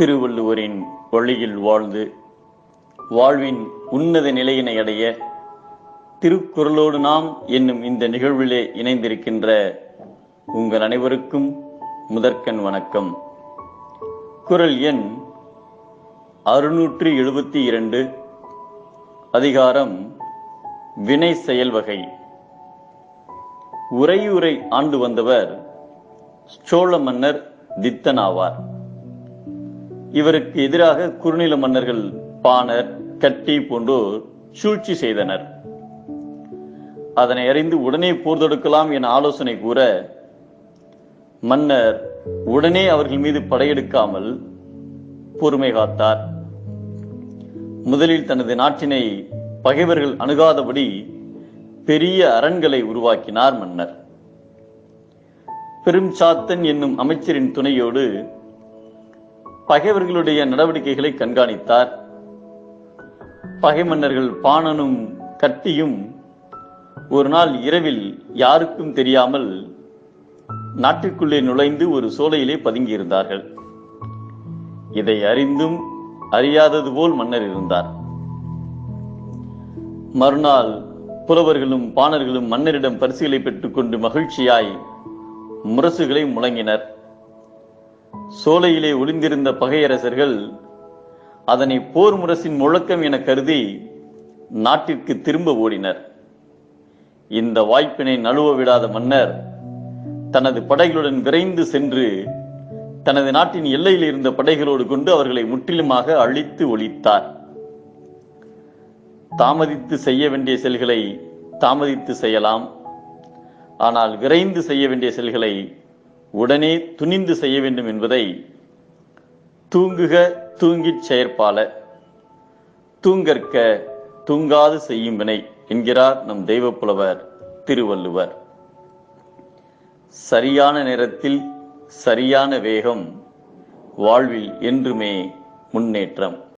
திருவள்ளுவரின் வழியில் வாழ்ந்து வாழ்வின் உன்னத நிலையினை அடைய திருக்குறளோடு நாம் என்னும் இந்த நிகழ்விலே இணைந்திருக்கின்ற உங்கள் அனைவருக்கும் முதற்கண் வணக்கம். குரல் எண் அறுநூற்றி எழுபத்தி இரண்டு அதிகாரம் வினை செயல் வகை. உரையுரை ஆண்டு வந்தவர் சோழ மன்னர் தித்தன் ஆவார் இவருக்கு எதிராக குறுநில மன்னர்கள் பாணர் கட்டி போன்றோர் சூழ்ச்சி செய்தனர். அதனை அறிந்து உடனே போர் தொடுக்கலாம் என ஆலோசனை கூற மன்னர் உடனே அவர்கள் மீது படையெடுக்காமல் பொறுமை காத்தார். முதலில் தனது நாட்டினை பகைவர்கள் அணுகாதபடி பெரிய அரண்களை உருவாக்கினார் மன்னர். பெரும் சாத்தன் என்னும் அமைச்சரின் துணையோடு பகைவர்களுடைய நடவடிக்கைகளை கண்காணித்தார். பகை மன்னர்கள் பாணனும் கட்டியும் ஒரு நாள் இரவில் யாருக்கும் தெரியாமல் நாட்டிற்குள்ளே நுழைந்து ஒரு சோலையிலே பதுங்கியிருந்தார்கள். இதை அறிந்தும் அறியாதது போல் மன்னர் இருந்தார். மறுநாள் புலவர்களும் பாணர்களும் மன்னரிடம் பரிசுகளை பெற்றுக்கொண்டு மகிழ்ச்சியாய் முரசுகளை முழங்கினர். சோலையிலே ஒளிந்திருந்த பகையரசர்கள் அதனை போர் முரசின் முழக்கம் என கருதி நாட்டிற்கு திரும்ப ஓடினர். இந்த வாய்ப்பினை நழுவ விடாத மன்னர் தனது படைகளுடன் விரைந்து சென்று தனது நாட்டின் எல்லையில் இருந்த படைகளோடு கொண்டு அவர்களை முற்றிலுமாக அழித்து ஒழித்தார். தாமதித்து செய்ய வேண்டிய செயல்களை தாமதித்து செய்யலாம். ஆனால் விரைந்து செய்ய வேண்டிய செயல்களை உடனே துணிந்து செய்ய வேண்டும் என்பதை தூங்குக தூங்கிச் செயற்பால. தூங்கற்க தூங்காது செய்யும் வினை என்கிறார் நம் தெய்வப்புலவர் திருவள்ளுவர். சரியான நேரத்தில் சரியான வேகம் வாழ்வில் என்றுமே முன்னேற்றம்.